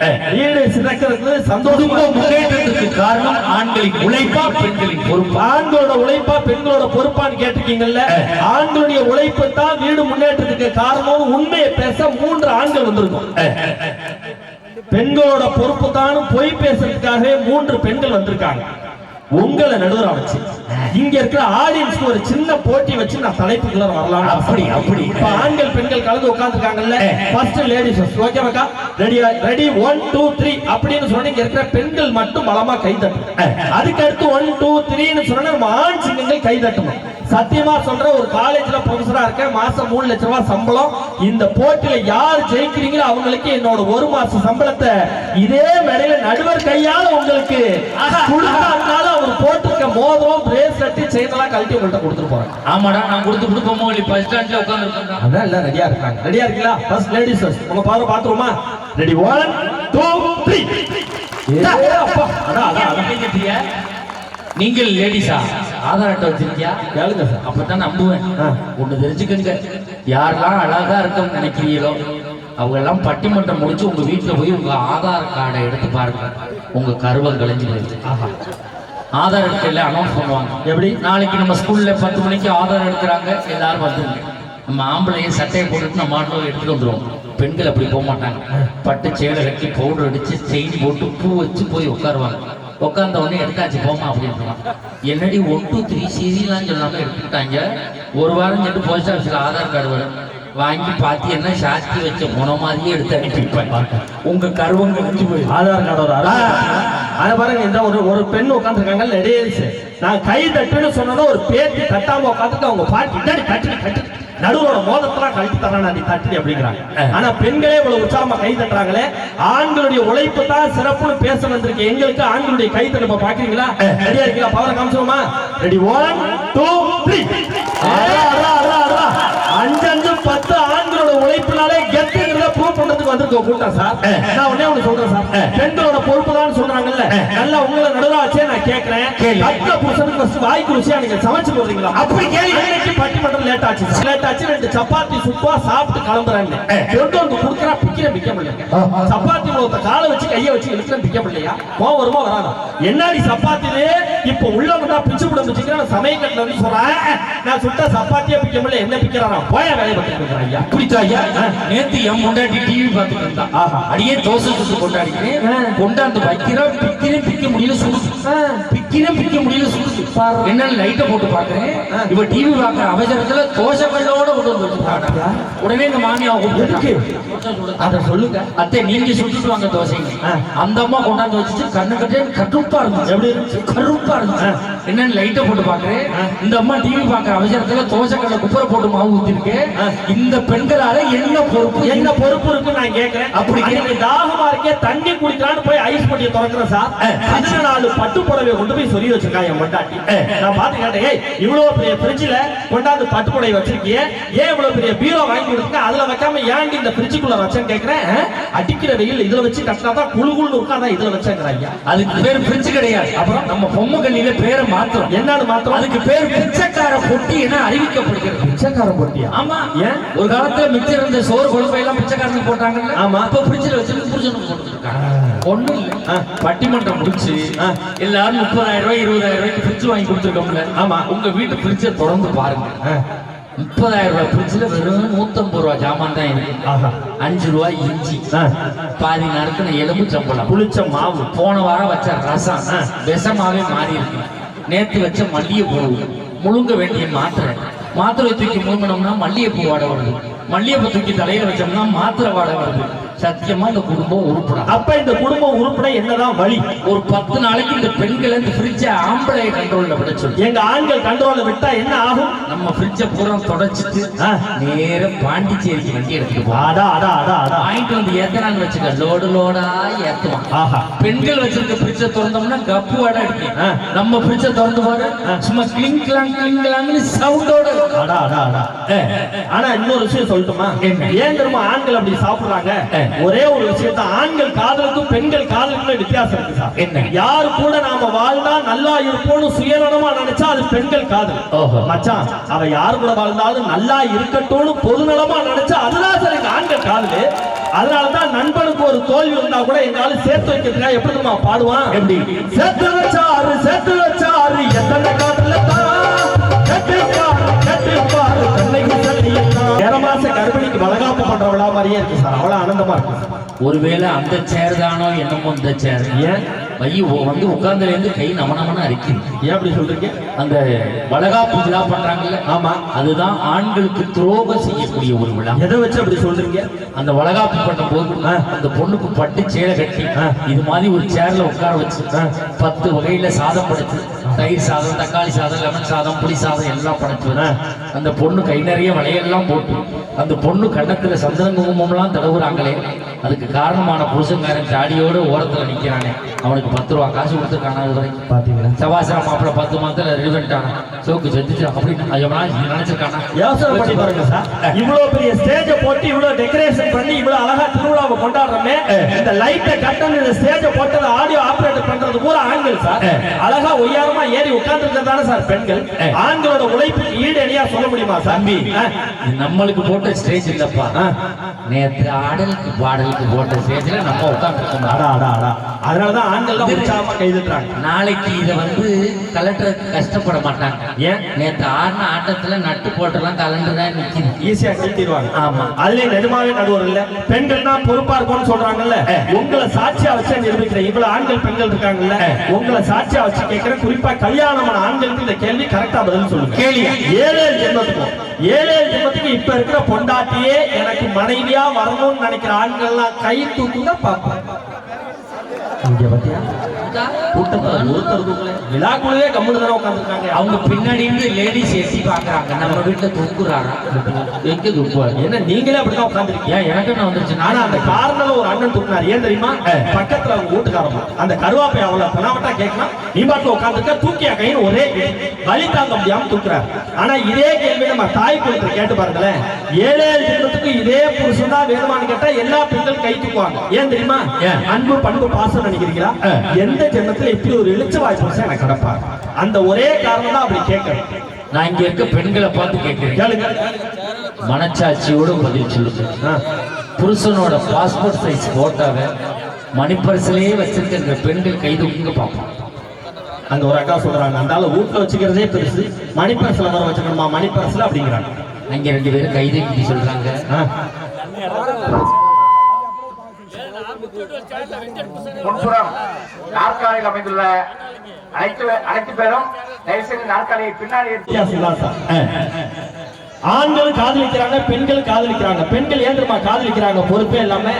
வீடு சிறக்கிறது சந்தோஷமா குடும்ப முன்னேற்றத்துக்கு காரணம் ஆண்களின் உழைப்பா பெண்களின் பொறுப்பா. ஆண்களோட உழைப்பா பெண்களோட பொறுப்பான்னு கேட்டிருக்கீங்கல்ல? ஆண்களுடைய உழைப்பு தான் வீடு முன்னேற்றத்துக்கு காரணம் உண்மையை பேச மூன்று ஆண்கள் வந்திருக்கும். பெண்களோட பொறுப்பு தானும் பொய் பேசுறதுக்காகவே மூன்று பெண்கள் வந்திருக்காங்க. உங்களை நடுவரா வச்சு இங்க இருக்கிற ஆடியன்ஸ்க்கு ஒரு சின்ன போட்டி வச்சு நான் தலைப்புக்குள்ள வரலாம் அப்படி, அப்படி. இப்ப ஆண்கள் பெண்கள் கலந்து உட்கார்ந்துருக்காங்கல்ல? ஃபர்ஸ்ட் லேடிஸ் ஓகே மக்கா ready ready one two three அப்படின்னு சொன்னா இங்க இருக்கிற பெண்கள் மட்டும் பலமா கை தட்டணும் அதுக்கு அடுத்து ஒன் டூ த்ரீன்னு சொன்னா நம்ம ஆண் சிங்கங்கள் கை தட்டணும் சத்தியமா சொல்ற ஒரு காலேஜ்ல ப்ரொஃபஸரா இருக்கேன். மாசம் மூணு லட்ச ரூபாய் சம்பளம். இந்த போட்டியில யார் ஜெயிக்கிறீங்களோ அவங்களுக்கு என்னோட ஒரு மாச சம்பளத்தை இதே மேடையில நடுவர் கையால உங்களுக்கு கொடுத்தாருனால அவர் போட்டிருக்க மோதிரம் பிரேஸ்லெட் செயின் எல்லாம் கழட்டி உங்கள்ட்ட கொடுத்துட்டு போறாங்க ஆமாடா நான் கொடுத்து கொடுப்போமோ இல்லை பஸ் ஸ்டாண்ட்ல உட்கார்ந்து அதான் எல்லாம் ரெடியா இருக்காங்க. ரெடியா இருக்கீங்களா? ஃபர்ஸ்ட் லேடிஸ் உங்க பாரு பாத்துருமா ரெடி ஒன் டூ த்ரீ அப்பா. அதான் அதான் அதான். நீங்கள் லேடிஸா ஆதார் அட்டை வச்சிருக்கியா? கேளுங்க சார். அப்பதான் நம்புவேன். ஒண்ணு தெரிஞ்சுக்கங்க. யாரெல்லாம் அழகா இருக்கும்னு நினைக்கிறீங்களோ அவங்க எல்லாம் பட்டிமன்றம் முடிச்சு உங்க வீட்டுல போய் உங்க ஆதார் கார்டை எடுத்து பாருங்க. உங்க கருவம் ஆஹா. ஆதார் அட்டையில அனௌன்ஸ் பண்ணுவாங்க. எப்படி? நாளைக்கு நம்ம ஸ்கூல்ல பத்து மணிக்கு ஆதார் எடுக்கிறாங்க. எல்லாரும் வந்துருங்க. நம்ம ஆம்பளைய சட்டையை போட்டுட்டு நம்ம ஆட்டோ எடுத்துட்டு வந்துருவோம். பெண்கள் அப்படி போக மாட்டாங்க. பட்டு சேலை கட்டி பவுடர் அடிச்சு செயின் போட்டு பூ வச்சு போய் உட்காருவாங்க. உட்காந்த உடனே எடுத்தாச்சு போமா அப்படின்னு என்னடி ஒன் டூ த்ரீ சீரியலாம் சொல்லாம எடுத்துக்கிட்டாங்க? ஒரு வாரம் சென்று போஸ்ட் ஆஃபீஸில் ஆதார் கார்டு வரும். வாங்கி பார்த்து என்ன சாத்தி வச்ச முனை மாதிரியே எடுத்து அனுப்பிப்பேன் உங்க கருவங்க கழிஞ்சு போய் ஆதார் கார்டு ஒரு அதை பாருங்க இந்த ஒரு ஒரு பெண் உட்காந்துருக்காங்க லேடிஸ் நான் கை தட்டுன்னு சொன்னோன்னா ஒரு பேத்தி தட்டாம உட்காந்துட்டு அவங்க பாட்டி இந்தாடி தட்டு நடுவோட மோதத்தெல்லாம் கழித்து தரேன் நீ தட்டு அப்படிங்கிறாங்க. ஆனா பெண்களே இவ்வளவு உற்சாகமா கை தட்டுறாங்களே ஆண்களுடைய உழைப்பு தான் சிறப்புன்னு பேச வந்திருக்கு. எங்களுக்கு ஆண்களுடைய கை தட்டு பாக்குறீங்களா? ரெடியா இருக்கீங்களா? பவரை காமிச்சோமா ரெடி ஒன் டூ த்ரீ பத்து பண்றதுக்கு வந்திருக்க கூட்டம் சார். நான் ஒண்ணே ஒண்ணு சொல்றேன் சார். பெண்களோட பொறுப்பு தான் சொல்றாங்கல்ல. நல்லா உங்களை நடுவாச்சே நான் கேட்கிறேன். கத்த புருஷனுக்கு வாய்க்கு ருசியா நீங்க சமைச்சு போடுறீங்களா? அப்படி கேள்வி பட்டிமன்றம் லேட் ஆச்சு லேட் ஆச்சு ரெண்டு சப்பாத்தி சுப்பா சாப்பிட்டு கிளம்புறாங்க கொண்டு வந்து குடுக்கறா பிக்கிற பிக்க முடியல. சப்பாத்தி ஒருத்த காலை வச்சு கைய வச்சு இழுக்கிற பிக்க முடியலையா? கோவம் வருமா வராதா? என்னடி சப்பாத்திலே இப்ப உள்ள வந்தா பிச்சு விட முடிச்சுக்கிறேன் சமயக்கட்டில வந்து சொல்றேன் நான் சுட்ட சப்பாத்தியே பிக்க முடியல என்ன பிக்கிறானா போய வேலையை பார்த்துட்டு ஐயா. அப்படித்தா ஐயா? நேத்து என் முன்னாடி டிவி பார்த்துட்டு இருந்தா. ஆஹா. அடியே தோசை சுட்டு கொண்டாடிக்கிறேன். கொண்டாந்து வைக்கிறோம் பிக்கிறேன் பிக்க முடியல சுடுது பிக்க முடியல. என்ன லைட்டை போட்டு பாக்குறேன். இவ டிவி பாக்குற அவசரத்துல தோசை கல்லோட கொண்டு வந்து வச்சுட்டாங்க உடனே இந்த மாமியா? கூப்பிட்டு அத சொல்லுங்க. அத்தை நீங்க சுட்டுட்டு வாங்க தோசை. அந்த அம்மா கொண்டாந்து வச்சுட்டு கண்ணு கட்டே கருப்பா இருந்துச்சு. எப்படி? கருப்பா இருந்துச்சு. என்னன்னு லைட்டை போட்டு பாக்குறேன் இந்த அம்மா டிவி பாக்குற அவசரத்துல தோசை கல்ல குப்பரை போட்டு மாவு ஊத்திருக்கு. இந்த பெண்களால என்ன பொறுப்பு? என்ன பொறுப்பு இருக்கு நான் கேக்குறேன். அப்படி தாகமா இருக்கே தண்ணி குடிக்கலாம்னு போய் ஐஸ் பொட்டியை திறக்கிறேன் சார் பதினாலு பட்டு புடவை கொண்டு போய் சொல்லி வச்சிருக்காங்க என் மண்டாட்டி நான் பார்த்து கேட்டேன் ஏய் இவ்வளவு பெரிய ஃப்ரிட்ஜ்ல கொண்டாந்து பட்டு புடவை வச்சிருக்கியே? ஏன் இவ்வளவு பெரிய பீரோ வாங்கி கொடுத்துருக்க? அதுல வைக்காம ஏன்டி இந்த ஃப்ரிட்ஜுக்குள்ள வச்சேன்னு கேக்குறேன்? ஆ? அடிக்கிற வெயில் இதுல வச்சு கட்டினா தான் குழு குழுன்னு உட்கார்ந்தா இதுல வச்சேங்கிற ஐயா. அதுக்கு பேர் பிரிட்ஜ் கிடையாது. அப்புறம்? நம்ம பொம்மை கல்லியில பேரை மாத்துறோம். என்னன்னு மாத்திரம் அதுக்கு பேர் பிச்சைக்கார பொட்டி என அறிவிக்கப்படுகிறது. பிச்சைக்கார பொட்டியா ஆமா ஏன்? ஒரு காலத்துல மிச்சம் இருந்த சோறு குழம்பு எல்லாம் பிச்சைக்காரனுக்கு போட்டாங்கல்ல ஆமா. அப்ப பிரிட்ஜ்ல வச்சிருந்து புருஷனுக்கு போட்டுருக்காங்க ஒண்ணும் இல்ல. பட்டிமன்றம் முடிச்சு. எல்லாரும் முப்பதாயிரம் ரூபாய் இருபதாயிரம் ரூபாய்க்கு ஃப்ரிட்ஜ் வாங்கி கொடுத்துருக்கோம்ல ஆமா. உங்க வீட்டு ஃப்ரிட்ஜை திறந்து பாருங்க. முப்பதாயிரம் ரூபாய் ஃப்ரிட்ஜ்ல வெறும் நூத்தம்பது ரூபாய் ஜாமான் தான் இருக்கு. அஞ்சு ரூபாய் இஞ்சி. பாதி நறுக்குன எலும்பு சம்பளம் புளிச்ச மாவு போன வாரம் வச்ச ரசம். விஷமாவே மாறி இருக்கு நேத்து வச்ச மல்லிகைப்பூ முழுங்க வேண்டிய மாத்திரை மாத்திரை தூக்கி முழுங்கினோம்னா மல்லிகைப்பூ வாட வருது மல்லிகைப்பூ தூக்கி தலையில வச்சோம்னா மாத்திரை வாட வருது. சத்தியமா இந்த குடும்பம் உருப்படும் அப்ப இந்த குடும்பம் உருப்பட என்னதான் வழி? ஒரு பத்து நாளைக்கு இந்த பெண்களை இந்த ஃப்ரிட்ஜை ஆம்பளை கண்ட்ரோல்ல விட சொல்லி. எங்க ஆண்கள் கண்ட்ரோல்ல விட்டா என்ன ஆகும்? நம்ம ஃப்ரிட்ஜை பூரா தொடச்சிட்டு. நேர பாண்டிச்சேரிக்கு வண்டி எடுத்துட்டு போவோம் அதா அதா அதா அதா வாங்கிட்டு வந்து ஏத்தனான்னு வச்சுக்க. லோடு லோடா ஏத்துவான். ஆஹா. பெண்கள் வச்சிருக்க ஃப்ரிட்ஜை திறந்தோம்னா கப்பு வாடை ஆ. நம்ம ஃப்ரிட்ஜை திறந்து பாரு. சும்மா கிளிங் கிளாங் கிளிங் கிளாங்னு சவுண்டோட அடா அடா அடா. ஆனா இன்னொரு விஷயம் சொல்லட்டுமா? ஏன் தெரியுமா ஆண்கள் அப்படி சாப்பிடுறாங்க. ஒரே ஒரு விஷயத்த ஆண்கள் காதலுக்கும் பெண்கள் காதலுக்கும் வித்தியாசம் இருக்கு சார் என்ன? யாரு கூட நாம வாழ்ந்தா நல்ல இருப்போம்னு சுயநலமா நினைச்சா அது பெண்கள் காதல். மச்சான் அவ யார் கூட வாழ்ந்தாலும் நல்லா இருக்கட்டும்னு பொதுநலமா நினைச்சா அதுதான் சார் எங்க ஆண்கள் காதல் அதனாலதான் நண்பனுக்கு ஒரு தோல்வி வந்தா கூட எங்கால சேர்த்து வைக்கிறதுக்காக எப்படி பாடுவான் எப்படி? சேர்த்து வச்சாரு சேர்த்து வச்சாரு எத்தனை காட்டுல கட்டிப்பாரு சல்லியத்தான் ஏற மாச கர்ப்பிணிக்கு வளகாப்பு பண்றவளா மாதிரியே இருக்கு சார். அவ்வளவு ஆனந்தமா இருக்கு ஒருவேளை அந்த சேர் தானோ என்னமோ இந்த சேர் ஏன்? வை வந்து உட்கார்ந்துல இருந்து கை நம நமன அரிக்குது. ஏன் அப்படி சொல்றீங்க? அந்த வளகாப்பு விழா பண்றாங்கல்ல? ஆமா. அதுதான் ஆண்களுக்கு துரோகம் செய்யக்கூடிய ஒரு விழா. எதை வச்சு அப்படி சொல்றீங்க? அந்த வளகாப்பு பண்ணும் போது. அந்த பொண்ணுக்கு பட்டு சேலை கட்டி. இது மாதிரி ஒரு சேர்ல உட்கார வச்சு. பத்து வகையில சாதம் படைச்சு தயிர் சாதம் தக்காளி சாதம் லெமன் சாதம் புளி சாதம் எல்லாம் படைச்சு வச்சு, ஆ. அந்த பொண்ணு கை நிறைய வளையெல்லாம் போட்டு அந்த பொண்ணு கண்ணத்துல சந்தன குங்குமம்லாம் தடவுறாங்களே. அதுக்கு காரணமான புருஷன்காரன் தாடியோட ஓரத்துல நிக்கிறானே. அவனுக்கு பத்து ரூபா காசு கொடுத்துருக்கானா பாத்தீங்களா? சவாசன மாப்பிள்ள பத்து மாதத்துல ரிவெண்ட் ஆனா சோக்கு செத்துச்சு? அப்படின்னு ஐயவனா நினைச்சிருக்கானா? யோசனை பண்ணி பாருங்க சார். இவ்வளவு பெரிய ஸ்டேஜ போட்டு இவ்வளவு டெக்கரேஷன் பண்ணி இவ்வளவு அழகா திருவிழாவை கொண்டாடுறோமே இந்த லைட்டை கட்டன் இந்த ஸ்டேஜ போட்டு ஆடியோ ஆபரேட் பண்றது பூரா ஆண்கள் சார். அழகா ஒய்யாரமா ஏறி உட்கார்ந்து தானே சார் பெண்கள்? ஆண்களோட உழைப்புக்கு ஈடு இணையா சொல்ல முடியுமா தம்பி நம்மளுக்கு போட்ட ஸ்டேஜ் இல்லப்பா. நேத்து ஆடலுக்கு பாடலுக்கு போட்ட ஸ்டேஜ்ல நம்ம உட்காந்துருக்கோம் அடா அடா அடா. அதனாலதான் ஆண்கள் தான் உற்சாகமா கைதுறாங்க நாளைக்கு இத வந்து கலெக்டர் கஷ்டப்பட மாட்டாங்க. ஏன்? நேத்து ஆடின ஆட்டத்துல நட்டு போட்டெல்லாம் கலண்டு தான் நிக்குது ஈஸியா கழட்டிடுவாங்க ஆமா. அதுலயும் நிஜமாவே நடுவர் இல்ல. பெண்கள் தான் பொறுப்பா இருக்கும்னு சொல்றாங்கல்ல. உங்களை சாட்சியா வச்சு நிரூபிக்கிறேன் இவ்வளவு ஆண்கள் பெண்கள் இருக்காங்கல்ல. உங்களை சாட்சியா வச்சு கேட்கிறேன் குறிப்பா கல்யாணமான ஆண்களுக்கு இந்த கேள்வி கரெக்டா பதில் சொல்லுங்க. கேளு. ஏழு ஜென்மத்துக்கும் ஏழு ஜென்மத்துக்கு இப்ப இருக்கிற பொண்டாட்டியே எனக்கு மனைவியா வரணும்னு நினைக்கிற ஆண்கள் எல்லாம் கை தூக்குங்க பாப்போம் இங்க பாத்தியா? கூட்டத்துல ஒருத்தர் தூக்கல விழாக்குள்ளவே கம்முன்னு தானே உட்காந்துருக்காங்க அவங்க பின்னாடி இருந்து லேடிஸ் எட்டி பாக்குறாங்க நம்ம வீட்டுல தூக்குறாரா எங்க தூக்குவாரு என்ன நீங்களே அப்படிதான் உட்காந்துருக்கீங்க ஏன் எனக்கு என்ன வந்துருச்சு? ஆனா அந்த கார்னர்ல ஒரு அண்ணன் தூக்குனார். ஏன் தெரியுமா? பக்கத்துல அவங்க வீட்டுக்காரமா அந்த கருவாப்பை தெனாவட்டா கேட்கலாம் நீ பாட்டுல உட்காந்துருக்க தூக்கியா கைன்னு ஒரே வலி தாங்க முடியாம தூக்குறாரு. ஆனா இதே கேள்வி நம்ம தாய் குளத்துல கேட்டு பாருங்களேன். ஏழு ஜென்மத்துக்கு இதே புருஷன் தான் வேணுமான்னு கேட்டா எல்லா பெண்கள் கை தூக்குவாங்க. ஏன் தெரியுமா? அன்பு பண்பு பாசம் நினைக்கிறீங்களா? எந்த ஜென்மத்துல இப்படி ஒரு இழிச்ச வாய் புருஷன் எனக்கு கிடப்பார் அந்த ஒரே காரணம் தான் அப்படி கேட்கணும் நான் இங்க இருக்க பெண்களை பார்த்து கேட்கிறேன். மனச்சாட்சியோட பதில் சொல்லுங்க. புருஷனோட பாஸ்போர்ட் சைஸ் போட்டோவை மணிப்பரிசிலேயே வச்சிருக்க இந்த பெண்கள் கை தூக்குங்க பார்ப்போம். அங்க ஒரு அக்கா சொல்றாங்க அந்த ஆளு வீட்டுல வச்சுக்கிறதே பெருசு மணிப்பரசுல வர வச்சுக்கணுமா? மணிப்பரசுல அப்படிங்கிறாங்க. அங்க ரெண்டு பேரும் கை தூக்கி சொல்றாங்க. முன்புறம் நாற்காலியில் அமைந்துள்ள அனைத்து அனைத்து பேரும் தயவுசெய்து நாற்காலியை பின்னாடி வித்தியாசம் ஆண்கள் காதலிக்கிறாங்க பெண்கள் காதலிக்கிறாங்க. பெண்கள் ஏன் தெரியுமா காதலிக்கிறாங்க? பொறுப்பே இல்லாம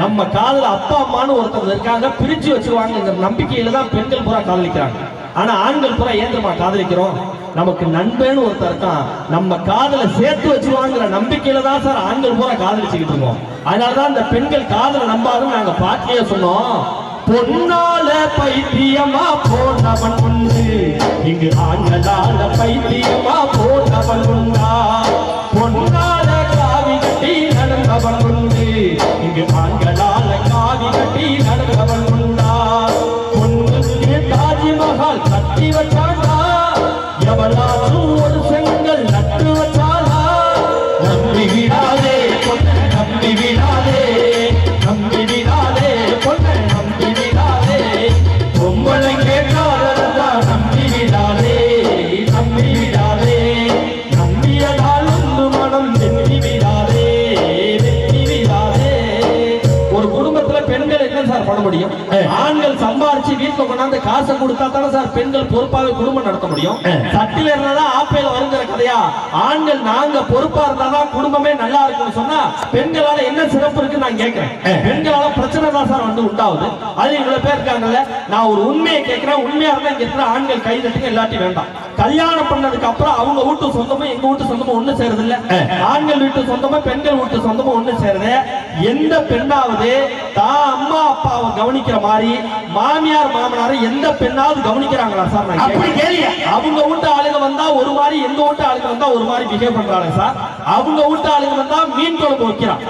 நம்ம காதல அப்பா அம்மான்னு ஒருத்தர் இருக்காங்க பிரிச்சு வச்சிருவாங்க நம்பிக்கையில தான் பெண்கள் பூரா காதலிக்கிறாங்க. ஆனா ஆண்கள் பூரா ஏந்திரமா காதலிக்கிறோம். நமக்கு நண்பன்னு ஒருத்தர் இருக்கான். நம்ம காதல சேர்த்து வச்சிருவாங்கிற நம்பிக்கையில தான் சார் ஆண்கள் பூரா காதலிச்சுக்கிட்டு இருக்கோம். அதனாலதான் இந்த பெண்கள் காதல நம்பாதுன்னு நாங்க பாட்டிலேயே சொன்னோம். பொன்னால பைத்தியமா போனவன் உண்டு. இங்கு ஆண்களால பைத்தியமா போனவன் உண்டா? பொன்னால காவி கட்டி நடந்தவன் உண்டு. இங்கு ஆண் கொண்டாந்து காசை கொடுத்தா தானே சார் பெண்கள் பொறுப்பாக குடும்பம் நடத்த முடியும்? சட்டில இருந்தாதான் ஆப்பையில வருங்கிற கதையா? ஆண்கள் நாங்க பொறுப்பா இருந்தாதான் குடும்பமே நல்லா இருக்கும்னு சொன்னா பெண்களால என்ன சிறப்பு இருக்கு நான் கேட்கிறேன். பெண்களால பிரச்சனை தான் சார் வந்து உண்டாகுது. அது இவ்வளவு பேர் இருக்காங்கல்ல நான் ஒரு உண்மையை கேட்கிறேன். உண்மையா இருந்தா இங்க இருக்கிற ஆண்கள் கை தட்டுங்க எல்லாத்தையும் வேண்டாம். கல்யாணம் பண்ணதுக்கு அப்புறம் அவங்க வீட்டு சொந்தமும் எங்க வீட்டு சொந்தமும் ஒண்ணு சேருது இல்ல ஆண்கள் வீட்டு சொந்தமும் பெண்கள் வீட்டு சொந்தமும் ஒண்ணு சேருது. எந்த பெண்ணாவது தான் அம்மா அப்பாவை கவனிக்கிற மாதிரி மாமியார் மாமனாரை எந்த பெண்ணாவது கவனிக்கிறாங்களா சார். அவங்க வீட்டு ஆளுங்க வந்தா ஒரு மாதிரி எங்க வீட்டு ஆளுங்க வந்தா ஒரு மாதிரி பிஹேவ் பண்றாங்க சார் அவங்க வீட்டு ஆளுங்க வந்தா மீன் குழம்பு வைக்கிறான்.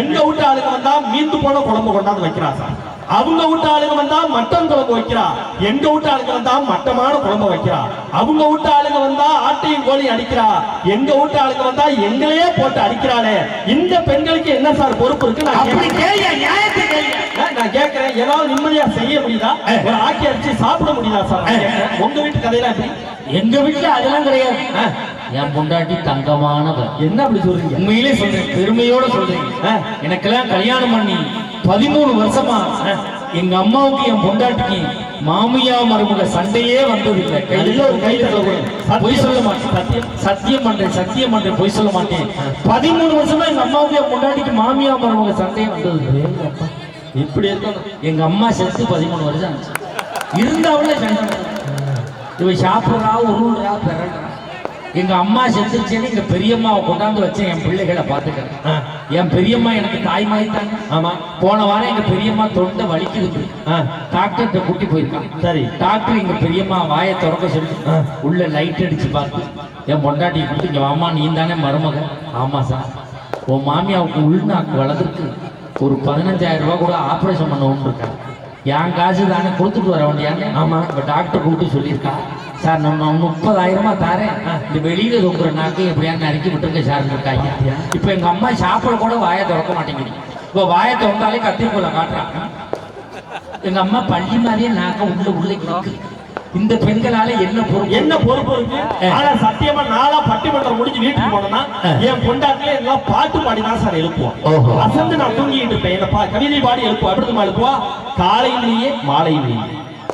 எங்க வீட்டு ஆளுங்க வந்தா மீந்து போன குழம்பு கொண்டாந்து வைக்கிறான் சார் அவங்க வீட்டு ஆளுங்க வந்தா மட்டன் குழம்பு வைக்கிறா. எங்க வீட்டு ஆளுங்க வந்தா மட்டமான குழம்பு வைக்கிறா. அவங்க வீட்டு ஆளுங்க வந்தா ஆட்டையும் கோழி அடிக்கிறா. எங்க வீட்டு ஆளுங்க வந்தா எங்களையே போட்டு அடிக்கிறாளே. இந்த பெண்களுக்கு என்ன சார் பொறுப்பு இருக்கு? நான் கேட்கிறேன். ஏதாவது நிம்மதியா செய்ய முடியுதா? ஒரு ஆக்கி அடிச்சு சாப்பிட முடியுதா சார். உங்க வீட்டு கதையெல்லாம் எப்படி? எங்க வீட்டுல அதெல்லாம் கிடையாது. என் பொண்டாட்டி தங்கமானவ. என்ன அப்படி சொல்றீங்க? உண்மையிலே சொல்றேன். பெருமையோட சொல்றேன். ஆ. எனக்கெல்லாம் கல்யாணம் பண்ணி பதிமூணு வருஷமா எங்க அம்மாவுக்கு என் பொண்டாட்டிக்கு மாமியா மருமக சண்டையே வந்ததில்லை. நல்ல ஒரு கை. பொய் சொல்ல மாட்டேன். சத்தியம். சத்தியம் பண்றேன் சத்தியம் பண்றேன் பொய் சொல்ல மாட்டேன். பதிமூணு வருஷமா எங்க அம்மாவுக்கு என் பொண்டாட்டிக்கு மாமியா மருமக சண்டையே வந்ததில்லை இப்படி இருக்கணும். எங்க அம்மா செத்து பதிமூணு வருஷம் ஆச்சு. இருந்தாவுல சண்டை வந்தது. இவ சாப்பிட்றா உருள்றா எங்க அம்மா செத்துருச்சேன்னு எங்க பெரியம்மாவை கொண்டாந்து வச்சேன் என் பிள்ளைகளை பாத்துக்கிறேன் என் பெரியம்மா எனக்கு தாய் மாதிரி தாங்க ஆமா. போன வாரம் எங்க பெரியம்மா தொண்டை வலிக்குது டாக்டர்கிட்ட கூட்டி போயிருக்கான். சரி. டாக்டர் எங்க பெரியம்மா வாயை திறக்க சொல்லி. உள்ள லைட் அடிச்சு பார்த்து என் பொண்டாட்டி கொடுத்து இங்க அம்மா நீ தானே மருமக. ஆமா சார் உன் மாமியாவுக்கு உள்நாக்கு வளர்ந்துருக்கு. ஒரு பதினஞ்சாயிரம் ரூபாய் கூட ஆபரேஷன் பண்ண இருக்காங்க என் காசு தானே கொடுத்துட்டு வர வேண்டியாங்க ஆமா. இப்ப டாக்டர் கூப்பிட்டு சொல்லியிருக்கா. சார் நம்ம முப்பதாயிரமா தாரேன். இந்த வெளியில தொங்குற நாக்கு எப்படியான்னு நறுக்கி விட்டுருங்க சார் இருக்காங்க இப்ப எங்க அம்மா சாப்பிட கூட வாயை திறக்க மாட்டேங்குது. இப்போ வாயை திறந்தாலே கத்திரிக்கோலை காட்டுறாங்க. எங்க அம்மா பள்ளி மாதிரியே நாக்க உள்ள உள்ள இருக்கு. இந்த பெண்களால என்ன பொறுப்பு? என்ன பொறுப்பு இருக்கு? ஆனா சத்தியமா நாளா பட்டிமன்றம் முடிஞ்சு வீட்டுக்கு போனோம்னா என் பொண்டாட்டில எல்லாம் பாட்டு பாடி தான் சார் எழுப்புவோம். அசந்து நான் தூங்கிட்டு இருப்பேன். என்ன கவிதை பாடி எழுப்புவோம் தெரியுமா எழுப்புவா காலையிலேயே மாலையிலேயே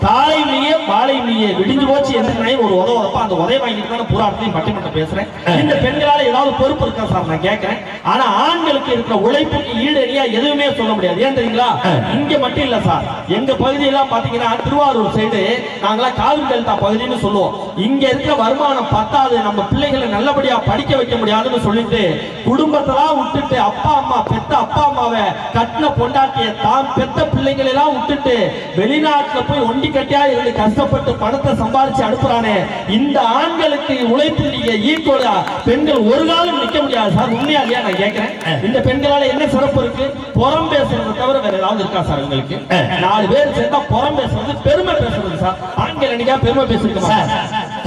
காலையிலேயே மாலையிலேயே விடிஞ்சு போச்சு எந்திரிக்கிறேன் ஒரு உதவ உதப்பா அந்த உதவி வாங்கிட்டு தான் புறாத்தையும் பட்டிமன்றம் பேசுறேன். இந்த பெண்களால ஏதாவது பொறுப்பு இருக்கா சார்? நான் கேட்கிறேன் ஆனா ஆண்களுக்கு இருக்கிற உழைப்புக்கு ஈடடியா எதுவுமே சொல்ல முடியாது. ஏன் தெரியுங்களா? இங்க மட்டும் இல்ல சார். எங்க பகுதியெல்லாம் பாத்தீங்கன்னா திருவாரூர் சைடு நாங்களாம் காவிரி டெல்டா பகுதின்னு சொல்லுவோம். இங்க இருக்கிற வருமானம் பத்தாது. நம்ம பிள்ளைகளை நல்லபடியா படிக்க வைக்க முடியாதுன்னு சொல்லிட்டு குடும்பத்தெல்லாம் விட்டுட்டு அப்பா அம்மா பெத்த அப்பா அம்மாவை கட்டின பொண்டாட்டிய தான் பெத்த பிள்ளைங்களை எல்லாம் விட்டுட்டு வெளிநாட்டுல போய் ஒண்டி கட்டியா இருந்து கஷ்டப்பட்டு பணத்தை சம்பாதிச்சு அனுப்புறானே. இந்த ஆண்களுக்கு உழைப்பு நீங்க ஈக்குவலா பெண்கள் ஒரு காலம் நிக்க முடியாது. சார் உண்மையா இல்லையா நான் கேட்கிறேன் இந்த பெண்களால என்ன சிறப்பு இருக்கு? புறம் பேசுறது தவிர வேற ஏதாவது இருக்கா சார் உங்களுக்கு? நாலு பேர் சேர்ந்தா புறம் பேசுறது பெருமை பேசுறது சார். ஆண்கள் என்னைக்கா பெருமை பேசிருக்க சார்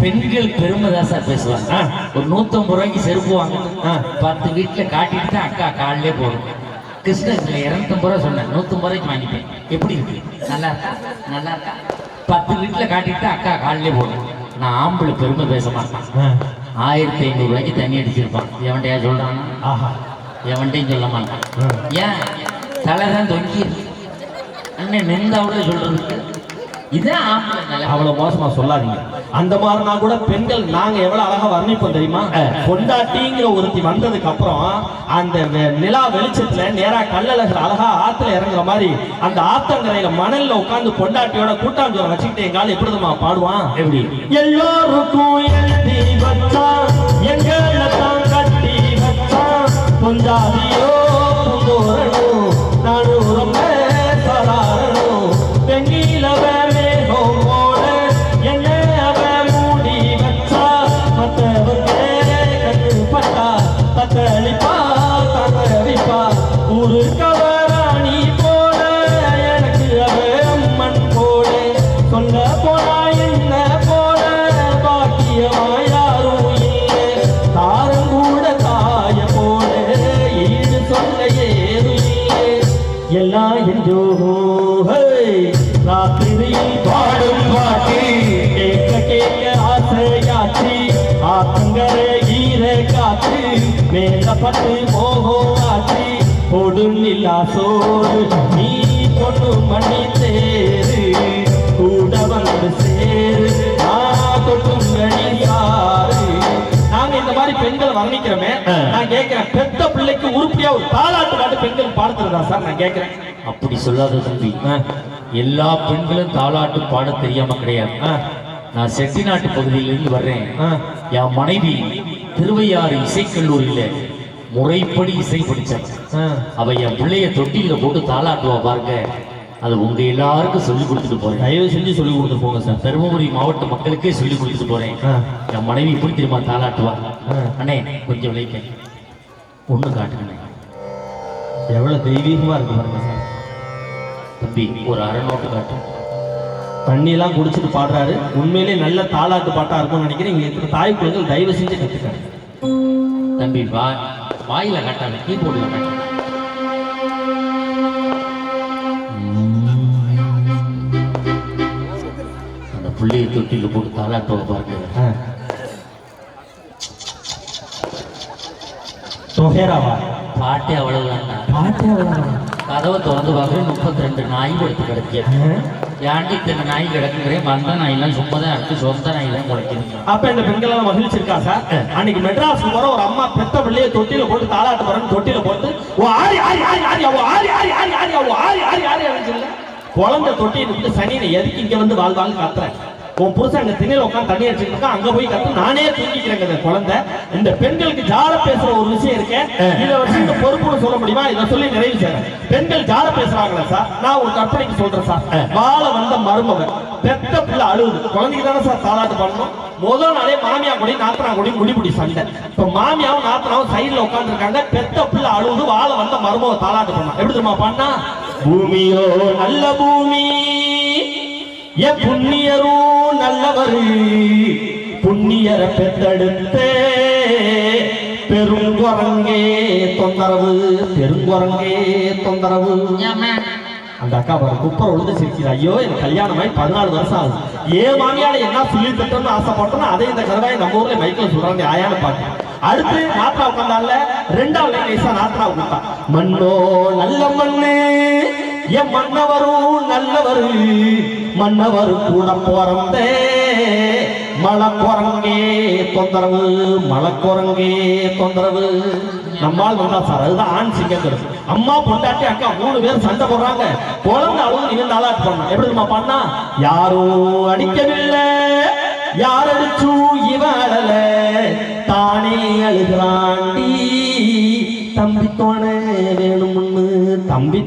பெண்கள் பெருமை தான் சார் பேசுவாங்க. ஒரு நூத்தம்பது ரூபாய்க்கு செருப்பு வாங்க. பத்து வீட்டுல காட்டிட்டு தான் அக்கா காலிலே போடும். கிருஷ்ணகிரியில் இரநூத்தம்பது ரூபா சொன்னேன். நூத்தம்பது ரூபாய்க்கு வாங்கிட்டேன். எப்படி இருக்கு? நல்லா இருக்கா? நல்லா இருக்கா? பத்து வீட்டுல காட்டிட்டு அக்கா காலிலே போடும் நான் ஆம்பளை பெருமை பேச மாட்டேன். ஆயிரத்தி ஐநூறு ரூபாய்க்கு தண்ணி அடிச்சிருப்பான். எவன்டையா சொல்றானா ஆஹா. எவன்ட்டையும் சொல்ல மாட்டான். ஏன்? தலை தான் தொங்கி அண்ணன் நெந்தாவோட சொல்றதுக்கு இதான் ஆம்பளை நிலை அவ்வளவு மோசமா சொல்லாதீங்க. அந்த மாதிரினா கூட பெண்கள் நாங்க எவ்வளவு அழகா வர்ணிப்போம் தெரியுமா? பொண்டாட்டிங்கிற ஒருத்தி வந்ததுக்கு அப்புறம் அந்த நிலா வெளிச்சத்துல நேரா கல்லழகர் அழகா ஆத்துல இறங்குற மாதிரி அந்த ஆத்தங்கரையில மணல்ல உட்கார்ந்து பொண்டாட்டியோட கூட்டாஞ்சோரை வச்சுக்கிட்டு எங்கால எப்படி தெரியுமா பாடுவான்? எப்படி? எல்லோருக்கும் எழுதி வச்சான். எங்கள தான் கட்டி வச்சான். கொஞ்சாதியோ பூந்தோரணும் நானும் ரொம்ப சராரணும் வெண்ணிலவ வர்ணிக்கிறோமே நான் கேட்கிறேன் பெத்த பிள்ளைக்கு உருப்படியா ஒரு தாலாட்டு பாட்டு பெண்கள் பாடுத்துறதா சார் நான் கேட்கிறேன். அப்படி சொல்லாத தம்பி. எல்லா பெண்களும் தாலாட்டு பாட தெரியாம கிடையாது. நான் செட்டிநாட்டு பகுதியிலிருந்து வர்றேன். என் மனைவி திருவையாறு இசைக்கல்லூரியில முறைப்படி இசை படிச்சாங்க. ஆ. அவ என் பிள்ளைய தொட்டியில போட்டு தாலாட்டுவா பாருங்க. அது உங்க எல்லாருக்கும் சொல்லி கொடுத்துட்டு போறேன். தயவு செஞ்சு சொல்லி கொடுத்து போங்க சார். தருமபுரி மாவட்ட மக்களுக்கே சொல்லி கொடுத்துட்டு போறேன். என் மனைவி எப்படி தெரியுமா தாலாட்டுவா ஆ. அண்ணே கொஞ்சம் விளைக்க ஒண்ணு காட்டுங்கண்ணே. எவ்வளவு தெய்வீகமா இருக்கு பாருங்க சார். தம்பி ஒரு அரை நோட்டு காட்டு. தண்ணி எல்லாம் குடிச்சிட்டு பாடுறாரு. உண்மையிலே நல்ல தாலாட்டு பாட்டா இருக்கும்னு நினைக்கிறேன். இங்க இருக்கிற தாய் குழந்தைகள் தயவு செஞ்சு கத்துக்காங்க தம்பி வா வாயில காட்டாத கீபோர்டில் காட்டு. புள்ளையை தொட்டில போட்டு தாளாட்டுவ பாருங்க. தொகேராவா பாட்டே அவ்வளவுதான் பாட்டே அவ்வளவுதானா? கதவை திறந்து பார்க்குறேன் முப்பத்தி ரெண்டு நாய் எடுத்து கிடக்கு. ஆ? ஏன்டி இத்தனை நாய் கிடக்குறேன் வந்த நாயெல்லாம் சும்மா தான் இருக்கு சொந்த நாயெல்லாம் குலைக்குதுங்க அப்ப இந்த பெண்கள் எல்லாம் மகிழ்ச்சி இருக்கா சார் அன்னைக்கு மெட்ராஸ் போற ஒரு அம்மா பெத்த பிள்ளைய தொட்டில போட்டு தாளாட்டு போறேன்னு தொட்டில போட்டு ஓ ஆரி ஆரி ஆரி ஆரி ஓ ஆரி ஆரி ஆரி ஆரி ஓ ஆரி ஆரி ஆரி ஆரிச்சுல்ல குழந்தை தொட்டியை விட்டு சனியை எதுக்கு இங்க வந்து வாழ்வாங்க கத்துறேன் உன் புருஷன் அங்க திண்ணையில உட்காந்து தண்ணி அடிச்சுட்டு இருக்கான் அங்க போய் கத்து நானே தூக்கிக்கிறேங்க குழந்தை. இந்த பெண்களுக்கு ஜாட பேசுற ஒரு விஷயம் இருக்கு. இதை வச்சு இந்த பொறுப்புன்னு சொல்ல முடியுமா? இதை சொல்லி நிறைவு செய்றேன். பெண்கள் ஜாட பேசுறாங்களா சார் நான் ஒரு கற்பனைக்கு சொல்றேன் சார். வாழ வந்த மருமகன் பெத்த பிள்ளை அழுகுது. குழந்தைக்கு தானே சார் தாளாட்டு பண்ணணும்? முதல் நாளே மாமியா கூடி நாத்தனா கூடி முடிமுடி சண்டை. இப்ப மாமியாவும் நாத்தனாவும் சைடுல உட்கார்ந்து இருக்காங்க பெத்த பிள்ளை அழுகுது வாழ வந்த மருமக தாளாட்டு பண்ணா. எப்படி தெரியுமா பண்ணா? பூமியோ நல்ல பூமி. என் புண்ணியரும் நல்லவரு புண்ணியர பெத்தெடுத்தே பெருங்குரங்கே தொந்தரவு பெருங்குரங்கே தொந்தரவு. அந்த அக்கா பாரு குப்பரை உழுது சிரிக்குது ஐயோ எனக்கு கல்யாணம் ஆகி பதினாலு வருஷம் ஆகுது. ஏன் மாமியால என்ன சொல்லி தட்டணும்னு ஆசைப்பட்டோம் அதே இந்த கருவாய் நம்ம ஊர்ல மைக்கில் சொல்றாங்க ஆயான்னு பாட்டு அடுத்து நாத்தா உட்காந்தால ரெண்டாவது நைசா நாத்தனா கொடுத்தா மண்ணோ நல்ல மண்ணு என் மன்னவரும் நல்லவரு மன்னவர் கூட பிறந்தே. மலக்குரங்கே தொந்தரவு மலை குரங்கே தொந்தரவு. நம்மால் வந்தா சார் அதுதான் ஆண் சிங்கம் அம்மா பொண்டாட்டி அக்கா மூணு பேர் சண்டை போடுறாங்க. குழந்தை அளவு நீங்க நல்லா பண்ணா. எப்படி நம்ம பண்ணா யாரும் அடிக்கவில்லை யார் அடிச்சும் இவன் அழல. தானே அழுகிறாண்டி தம்பி தோணை. தம்பி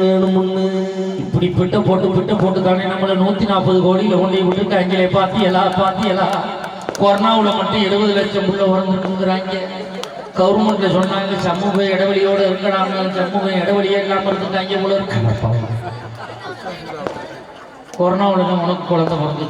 வேணும் இப்படி பிட்ட போட்டு பிட்ட போட்டு தானே நம்மள நூத்தி நாற்பது கோடியில கொண்டு விட்டுட்டு அங்கே பாத்தியலா பாத்தியலா கொரோனாவுல மட்டும் எழுபது லட்சம் உள்ள வரணுங்கிறாங்க கவர்மெண்ட்ல சொன்னாங்க சமூக இடைவெளியோட இருக்கிறாங்க சமூக இடைவெளியே இல்லாம இருந்துட்டாங்க போல இருக்கு. கொரோனாவுல உனக்கு குழந்தை பிறந்து